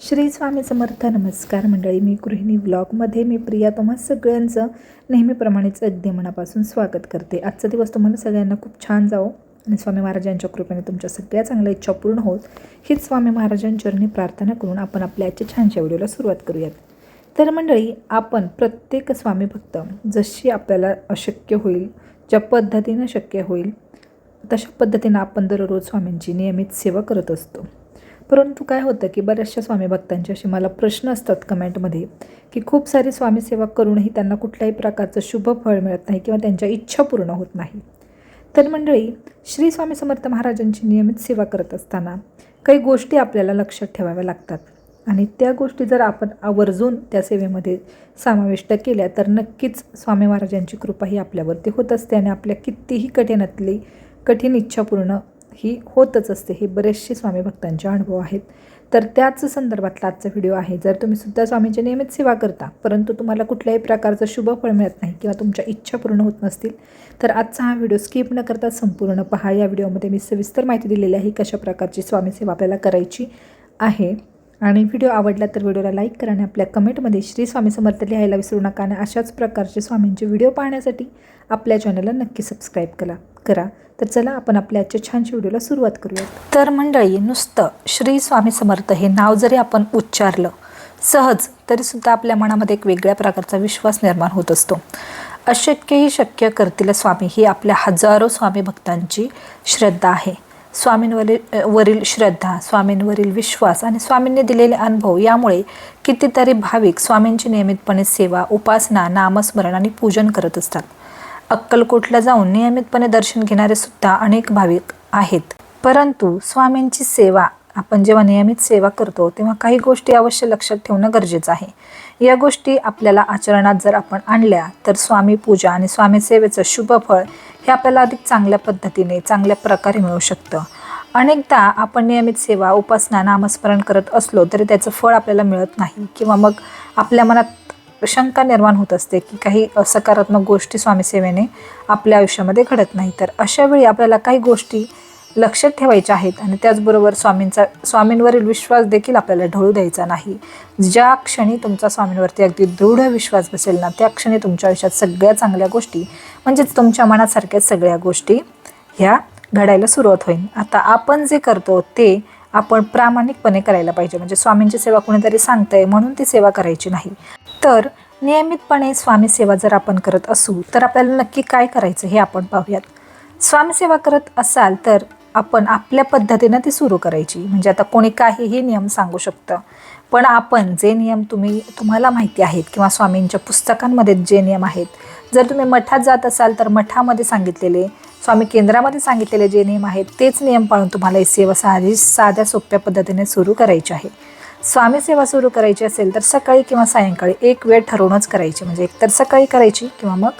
श्री स्वामी समर्थ नमस्कार मंडळी मी गृहिणी ब्लॉगमध्ये मी प्रिया तुम्हा सगळ्यांचं नेहमीप्रमाणेच अगदी मनापासून स्वागत करते. आजचा दिवस तुम्हाला सगळ्यांना खूप छान जावो आणि स्वामी महाराजांच्या कृपेने तुमच्या सगळ्या चांगल्या इच्छा पूर्ण होत. हीच स्वामी महाराजांचरणी प्रार्थना करून आपण आपल्या आजच्या छानशा व्हिडिओला सुरुवात करूयात. तर मंडळी आपण प्रत्येक स्वामी भक्त जशी आपल्याला अशक्य होईल ज्या पद्धतीनं शक्य होईल तशा पद्धतीनं आपण दररोज स्वामींची नियमित सेवा करत असतो. परंतु काय होतं की बऱ्याचशा स्वामी भक्तांचे असे मला प्रश्न असतात कमेंटमध्ये की खूप सारी स्वामी सेवा करूनही त्यांना कुठल्याही प्रकारचं शुभ फळ मिळत नाही किंवा त्यांच्या इच्छा पूर्ण होत नाही. तर मंडळी श्री स्वामी समर्थ महाराजांची नियमित सेवा करत असताना काही गोष्टी आपल्याला लक्षात ठेवाव्या लागतात. आणि त्या गोष्टी जर आपण आवर्जून त्या सेवेमध्ये समाविष्ट केल्या तर नक्कीच स्वामी महाराजांची कृपा ही आपल्यावरती होत असते आणि आपल्या कितीही कठीणातली कठीण इच्छा पूर्ण ही होतच असते. हे बरेचसे स्वामी भक्तांचे अनुभव आहेत. तर त्याच संदर्भातला आजचा व्हिडिओ आहे. जर तुम्ही सुद्धा स्वामींची नियमित सेवा करता परंतु तुम्हाला कुठल्याही प्रकारचं शुभ फळ मिळत नाही किंवा तुमच्या इच्छा पूर्ण होत नसतील तर आजचा हा व्हिडिओ स्किप न करता संपूर्ण पहा. या व्हिडिओमध्ये मी सविस्तर माहिती दिलेली आहे कशा प्रकारची स्वामी सेवा आपल्याला करायची आहे. आणि व्हिडिओ आवडला तर व्हिडिओला लाईक करा आणि आपल्या कमेंटमध्ये श्री स्वामी समर्थ लिहायला विसरू नका आणि अशाच प्रकारचे स्वामींचे व्हिडिओ पाहण्यासाठी आपल्या चॅनलला नक्की सबस्क्राईब करा करा. तर चला आपण आपल्या आजच्या छानशा व्हिडिओला सुरुवात करूया तर मंडळी नुसतं श्री स्वामी समर्थ हे नाव जरी आपण उच्चारलं सहज तरीसुद्धा आपल्या मनामध्ये एक वेगळ्या प्रकारचा विश्वास निर्माण होत असतो. अशक्यही शक्य करतील स्वामी ही आपल्या हजारो स्वामी भक्तांची श्रद्धा आहे. स्वामींवरील वरील श्रद्धा स्वामींवरील विश्वास आणि स्वामींनी दिलेले अनुभव यामुळे कितीतरी भाविक स्वामींची नियमितपणे सेवा उपासना नामस्मरण आणि पूजन करत असतात. अक्कलकोटला जाऊन नियमितपणे दर्शन घेणारे सुद्धा अनेक भाविक आहेत. परंतु स्वामींची सेवा आपण जेव्हा नियमित सेवा करतो तेव्हा काही गोष्टी अवश्य लक्षात ठेवणं गरजेचं आहे. या गोष्टी आपल्याला आचरणात जर आपण आणल्या तर स्वामी पूजा आणि स्वामी सेवेचं शुभ फळ हे आपल्याला अधिक चांगल्या पद्धतीने चांगल्या प्रकारे मिळू शकतं. अनेकदा आपण नियमित सेवा उपासना नामस्मरण करत असलो तरी त्याचं फळ आपल्याला मिळत नाही किंवा मग आपल्या मनात शंका निर्माण होत असते की काही सकारात्मक गोष्टी स्वामी सेवेने आपल्या आयुष्यामध्ये घडत नाही. तर अशावेळी आपल्याला काही गोष्टी लक्षात ठेवायच्या आहेत आणि त्याचबरोबर स्वामींचा स्वामींवरील विश्वास देखील आपल्याला ढळू द्यायचा नाही. ज्या क्षणी तुमचा स्वामींवरती अगदी दृढ विश्वास बसेल ना त्या क्षणी तुमच्या आयुष्यात सगळ्या चांगल्या गोष्टी म्हणजेच तुमच्या मनासारख्या सगळ्या गोष्टी ह्या घडायला सुरुवात होईल. आता आपण जे करतो ते आपण प्रामाणिकपणे करायला पाहिजे. म्हणजे स्वामींची सेवा कोणीतरी सांगतंय म्हणून ती सेवा करायची नाही. तर नियमितपणे स्वामी सेवा जर आपण करत असू तर आपल्याला नक्की काय करायचं हे आपण पाहूयात. स्वामी सेवा करत असाल तर आपण आपल्या पद्धतीनं ती सुरू करायची. म्हणजे आता कोणी काहीही नियम सांगू शकतं. पण आपण जे नियम तुम्ही तुम्हाला माहिती आहेत किंवा स्वामींच्या पुस्तकांमध्ये जे नियम आहेत जर तुम्ही मठात जात असाल तर मठामध्ये सांगितलेले स्वामी केंद्रामध्ये सांगितलेले जे नियम आहेत तेच नियम पाळून तुम्हाला ही सेवा साधी साध्या सोप्या पद्धतीने सुरू करायची आहे. स्वामी सेवा सुरू करायची असेल तर सकाळी किंवा सायंकाळी एक वेळ ठरवूनच करायची. म्हणजे एकतर सकाळी करायची किंवा मग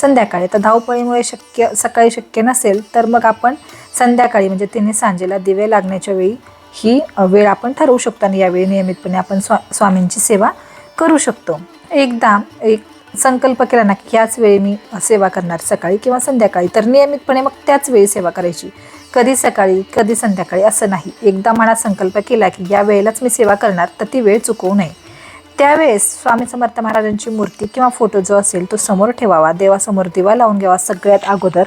संध्याकाळी. तर धावपळीमुळे शक्य सकाळी शक्य नसेल तर मग आपण संध्याकाळी म्हणजे तिने सांजेला दिवे लागण्याच्या वेळी ही वेळ आपण ठरवू शकतो आणि यावेळी नियमितपणे आपण स्वा स्वामींची सेवा करू शकतो. एकदा एक संकल्प केला ना की ह्याच वेळी मी सेवा करणार सकाळी किंवा संध्याकाळी तर नियमितपणे मग त्याच वेळी सेवा करायची. कधी सकाळी कधी संध्याकाळी असं नाही. एकदा मनात संकल्प केला की या वेळेलाच मी सेवा करणार तर ती वेळ चुकवू नये. त्यावेळेस स्वामी समर्थ महाराजांची मूर्ती किंवा फोटो जो असेल तो समोर ठेवावा देवासमोर दिवा लावून घ्यावा सगळ्यात अगोदर.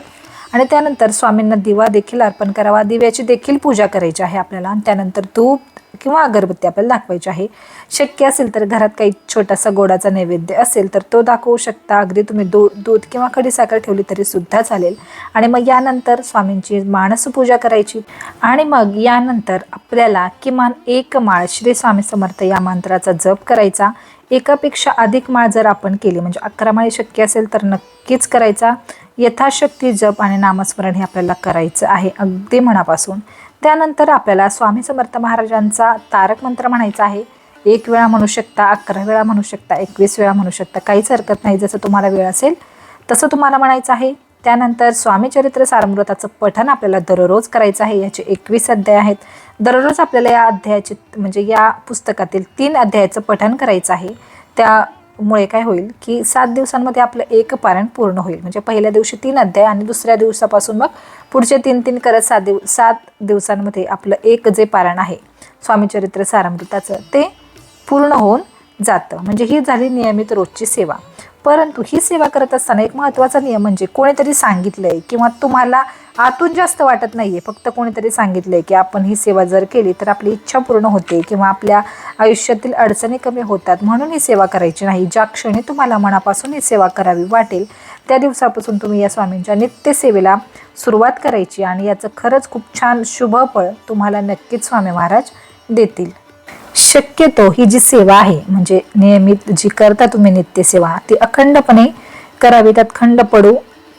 आणि त्यानंतर स्वामींना दिवा देखील अर्पण करावा दिव्याची देखील पूजा करायची आहे आपल्याला. आणि त्यानंतर धूप किंवा अगरबत्ती आपल्याला दाखवायची आहे. शक्य असेल तर घरात काही छोटासा गोडाचा नैवेद्य असेल तर तो दाखवू शकता. अगदी तुम्ही दो दूध किंवा खडीसाखर ठेवली तरी सुद्धा चालेल. आणि मग यानंतर स्वामींची मानस पूजा करायची. आणि मग यानंतर आपल्याला किमान एक माळ श्री स्वामी समर्थ या मंत्राचा जप करायचा. एकापेक्षा अधिक माळ जर आपण केली म्हणजे अकरा माळी शक्य असेल तर नक्कीच करायचा. यथाशक्ती जप आणि नामस्मरण हे आपल्याला करायचं आहे अगदी मनापासून. त्यानंतर आपल्याला स्वामी समर्थ महाराजांचा तारक मंत्र म्हणायचा आहे. एक वेळा म्हणू शकता अकरा वेळा म्हणू शकता एकवीस वेळा म्हणू शकता काहीच हरकत नाही. जसं तुम्हाला वेळ असेल तसं तुम्हाला म्हणायचं आहे. त्यानंतर स्वामी चरित्र सारमृताचं पठण आपल्याला दररोज करायचं आहे. याचे एकवीस अध्याय आहेत. दररोज आपल्याला या अध्यायाचे म्हणजे या पुस्तकातील तीन अध्यायाचं पठण करायचं आहे. त्या मुळे काय होईल की सात दिवसांमध्ये आपलं एक पारायण पूर्ण होईल. म्हणजे पहिल्या दिवशी तीन अध्याय आणि दुसऱ्या दिवसापासून मग पुढचे तीन तीन करत सात दिव सात दिवसांमध्ये आपलं एक जे पारायण आहे स्वामी चरित्र सारामृताचं ते पूर्ण होऊन जातं. म्हणजे ही झाली नियमित रोजची सेवा. परंतु ही सेवा करत असताना एक महत्त्वाचा नियम म्हणजे कोणीतरी सांगितलंय किंवा तुम्हाला आतून जास्त वाटत नाही आहे फक्त कोणीतरी सांगितलंय की आपण ही सेवा जर केली तर आपली इच्छा पूर्ण होते किंवा आपल्या आयुष्यातील अडचणी कमी होतात म्हणून ही सेवा करायची नाही. ज्या क्षणी तुम्हाला मनापासून ही सेवा करावी वाटेल त्या दिवसापासून तुम्ही या स्वामींच्या नित्यसेवेला सुरुवात करायची आणि याचं खरंच खूप छान शुभफळ तुम्हाला नक्कीच स्वामी महाराज देतील. शक्यतो ही जी सेवा आहे म्हणजे नियमित जी करता तुम्ही नित्यसेवा ती अखंडपणे करावी त्यात खंड पडू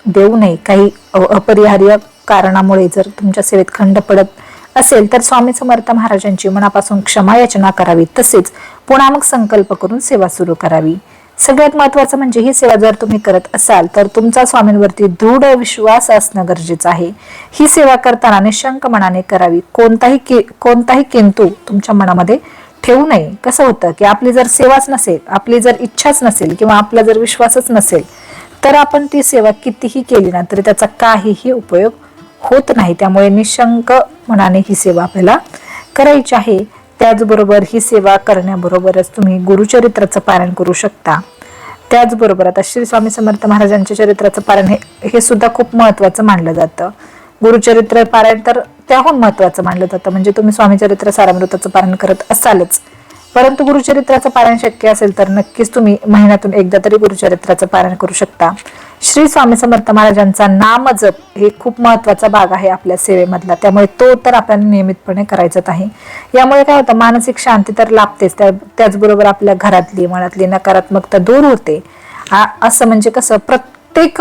देऊ नये. काही अपरिहार्य कारणामुळे जर तुमच्या सेवेत खंड पडत असेल तर स्वामी समर्थ महाराजांची मनापासून क्षमा याचना करावी. तसेच पुन्हा मग संकल्प करून सेवा सुरू करावी. सगळ्यात महत्त्वाचं म्हणजे ही सेवा जर तुम्ही करत असाल तर तुमचा स्वामींवरती दृढ विश्वास असणं गरजेचं आहे. ही सेवा करताना निशंक मनाने करावी. कोणताही कोणताही किंतू तुमच्या मनामध्ये ठेवू नये. कसं होतं की आपली जर सेवाच नसेल आपली जर इच्छाच नसेल किंवा आपला जर विश्वासच नसेल तर आपण ती सेवा कितीही केली ना तरी त्याचा काहीही उपयोग होत नाही. त्यामुळे निशंक मनाने ही सेवा आपल्याला करायची आहे. त्याचबरोबर ही सेवा करण्याबरोबरच तुम्ही गुरुचरित्राचं पारायण करू शकता. त्याचबरोबर आता श्री स्वामी समर्थ महाराजांच्या चरित्राचं पारायण हे हे सुद्धा खूप महत्त्वाचं मानलं जातं. गुरुचरित्र पारायण तर त्याहून महत्त्वाचं मानलं जातं. म्हणजे तुम्ही स्वामी चरित्र सारामृताचं पारायण करत असालच. परंतु गुरुचरित्राचं पारायण शक्य असेल तर नक्कीच तुम्ही महिन्यातून एकदा तरी गुरुचरित्राचं पारायण करू शकता. श्री स्वामी समर्थ महाराजांचा नामजप हे खूप महत्त्वाचा भाग आहे आपल्या सेवेमधला. त्यामुळे तो तर आपल्याला नियमितपणे करायचाच आहे. यामुळे काय होतं मानसिक शांती तर लाभतेच. त्या त्याचबरोबर आपल्या घरातली मनातली नकारात्मकता दूर होते. आ- असं म्हणजे कसं प्रत्येक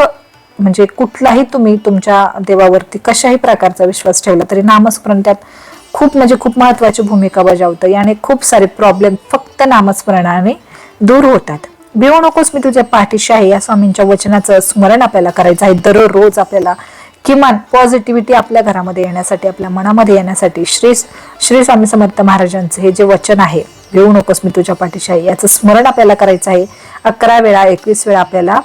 म्हणजे कुठलाही तुम्ही तुमच्या देवावरती कशाही प्रकारचा विश्वास ठेवला तरी नामस्मरण त्यात खूप म्हणजे खूप महत्वाची भूमिका बजावतं. याने खूप सारे प्रॉब्लेम फक्त नामस्मरणाने दूर होतात. भिवू नकोस मी तुझ्या पाठीशी आहे. या स्वामींच्या वचनाचं स्मरण आपल्याला करायचं आहे. दररोज आपल्याला किमान पॉझिटिव्हिटी आपल्या घरामध्ये येण्यासाठी आपल्या मनामध्ये येण्यासाठी श्री श्री स्वामी समर्थ महाराजांचं हे जे वचन आहे घेऊ नकोस मी तुझ्या पाठीशी आहे याचं स्मरण आपल्याला करायचं आहे. अकरा वेळा एकवीस वेळा आपल्याला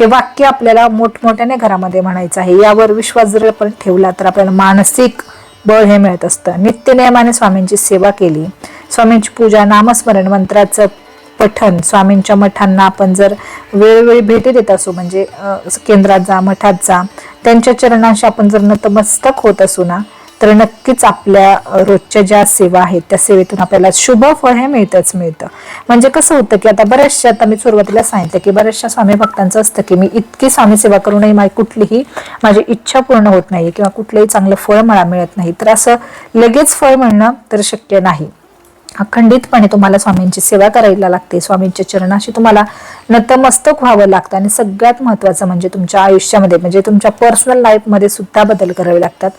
हे वाक्य आपल्याला मोठमोठ्याने घरामध्ये म्हणायचं आहे. यावर विश्वास जर आपण ठेवला तर आपल्याला मानसिक बळ हे मिळत असतं. नित्यनियमाने स्वामींची सेवा केली. स्वामींची पूजा नामस्मरण मंत्राचं पठण स्वामींच्या मठांना आपण जर वेळोवेळी भेटी देत असू म्हणजे केंद्रात जा मठात जा त्यांच्या चरणांशी आपण जर नतमस्तक होत असू ना तर नक्कीच आपल्या रोजच्या ज्या सेवा आहेत त्या सेवेतून आपल्याला शुभ फळ हे मिळतंच मिळतं. म्हणजे कसं होतं की आता बऱ्याचशा आता मी सुरुवातीला सांगितलं की बऱ्याचशा स्वामी भक्तांचं असतं की मी इतकी स्वामी सेवा करूनही माझी कुठलीही माझी इच्छा पूर्ण होत नाही किंवा कुठलंही चांगलं फळ मला मिळत नाही. तर असं लगेच फळ मिळणं तर शक्य नाही. अखंडितपणे तुम्हाला स्वामींची सेवा करायला लागते. स्वामींच्या चरणाशी तुम्हाला नतमस्तक व्हावं लागतं आणि सगळ्यात महत्त्वाचं म्हणजे तुमच्या आयुष्यामध्ये म्हणजे तुमच्या पर्सनल लाईफमध्ये सुद्धा बदल करावे लागतात.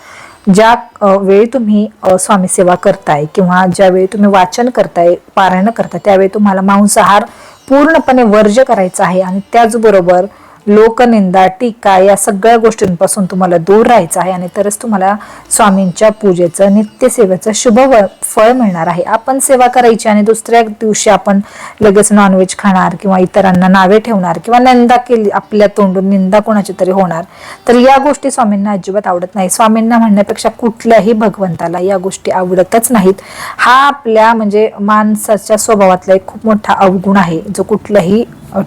ज्या वेळी तुम्ही स्वामी सेवा करताय किंवा ज्यावेळी तुम्ही वाचन करताय पारायण करताय त्यावेळी तुम्हाला मांसाहार पूर्णपणे वर्ज्य करायचा आहे आणि त्याचबरोबर लोकनिंदा टीका या सगळ्या गोष्टींपासून तुम्हाला दूर राहायचं आहे आणि तरच तुम्हाला स्वामींच्या पूजेचं नित्यसेवेचं शुभ व- फळ मिळणार आहे. आपण सेवा करायची आणि दुसऱ्या दिवशी आपण लगेच नॉनव्हेज खाणार किंवा इतरांना नावे ठेवणार किंवा निंदा केली आपल्या तोंडून निंदा कोणाची तरी होणार तर या गोष्टी स्वामींना अजिबात आवडत नाही स्वामींना म्हणण्यापेक्षा कुठल्याही भगवंताला या गोष्टी आवडतच नाहीत. हा आपल्या म्हणजे माणसाच्या स्वभावातला एक खूप मोठा अवगुण आहे जो कुठल्याही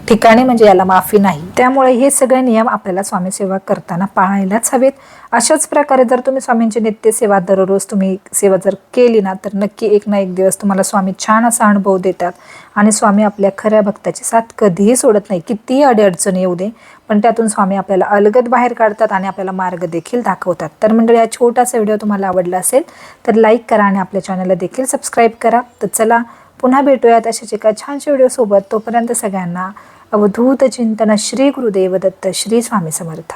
ठिकाणी म्हणजे याला माफी नाही. त्यामुळे हे सगळे नियम आपल्याला स्वामी सेवा करताना पाळायलाच हवेत. अशाच प्रकारे जर तुम्ही स्वामींची नित्य सेवा दररोज तुम्ही सेवा जर केली ना तर नक्की एक ना एक दिवस तुम्हाला स्वामी छान असा अनुभव देतात. आणि स्वामी आपल्या खऱ्या भक्ताची साथ कधीही सोडत नाही. कितीही अडीअडचण येऊ दे पण त्यातून स्वामी आपल्याला अलगद बाहेर काढतात आणि आपल्याला मार्ग देखील दाखवतात. तर मंडळी हा छोटासा व्हिडिओ तुम्हाला आवडला असेल तर लाईक करा आणि आपल्या चॅनलला देखील सबस्क्राईब करा. तर चला पुन्हा भेटूयात अशाच एका छानशा व्हिडिओसोबत तोपर्यंत सगळ्यांना अवधूत चिंतन श्री गुरुदेव दत्त श्री स्वामी समर्थ.